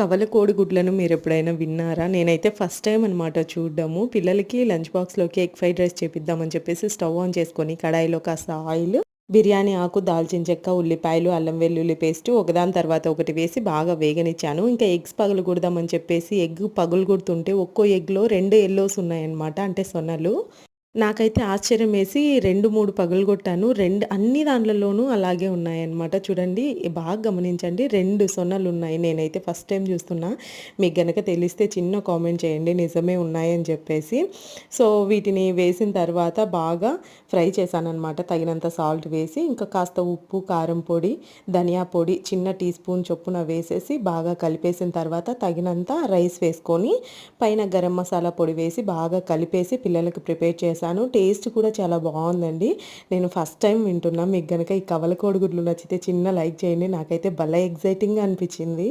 కవల కోడిగుడ్లను మీరు ఎప్పుడైనా విన్నారా? నేనైతే ఫస్ట్ టైం అనమాట చూడడము. పిల్లలకి లంచ్ బాక్స్లోకి ఎగ్ ఫ్రైడ్ రైస్ చేపిద్దామని చెప్పేసి స్టవ్ ఆన్ చేసుకొని కడాయిలో కాస్త ఆయిల్ బిర్యానీ ఆకు దాల్చిన చెక్క ఉల్లిపాయలు అల్లం వెల్లుల్లి పేస్ట్ ఒకదాని తర్వాత ఒకటి వేసి బాగా వేగనిచ్చాను. ఇంకా ఎగ్స్ పగలకూడదామని చెప్పేసి ఎగ్ పగులుగుడుతుంటే ఒక్కో ఎగ్లో రెండు ఎల్లోస్ ఉన్నాయన్నమాట అంటే సొన్నలు నాకైతే ఆశ్చర్యం వేసి రెండు మూడు పగలగొట్టాను రెండు అన్ని దాంట్లలోనూ అలాగే ఉన్నాయన్నమాట. చూడండి బాగా గమనించండి. రెండు సొన్నలు ఉన్నాయి. నేనైతే ఫస్ట్ టైం చూస్తున్నా. మీకు గనక తెలిస్తే చిన్న కామెంట్ చేయండి. నిజమే ఉన్నాయని చెప్పేసి. సో వీటిని వేసిన తర్వాత బాగా ఫ్రై చేశానమాట తగినంత సాల్ట్ వేసి ఇంకా కాస్త ఉప్పు కారం పొడి ధనియా పొడి చిన్న టీ స్పూన్ చొప్పున వేసేసి బాగా కలిపేసిన తర్వాత తగినంత రైస్ వేసుకొని పైన గరం మసాలా పొడి వేసి బాగా కలిపేసి పిల్లలకి ప్రిపేర్ చేశాను. టేస్ట్ కూడా చాలా బాగుందండి. నేను ఫస్ట్ టైం వింటున్నాను మీకు కనుక ఈ కవల కోడిగుడ్లు నచ్చితే చిన్న లైక్ చేయండి. నాకైతే భలే ఎగ్జైటింగ్గా అనిపించింది.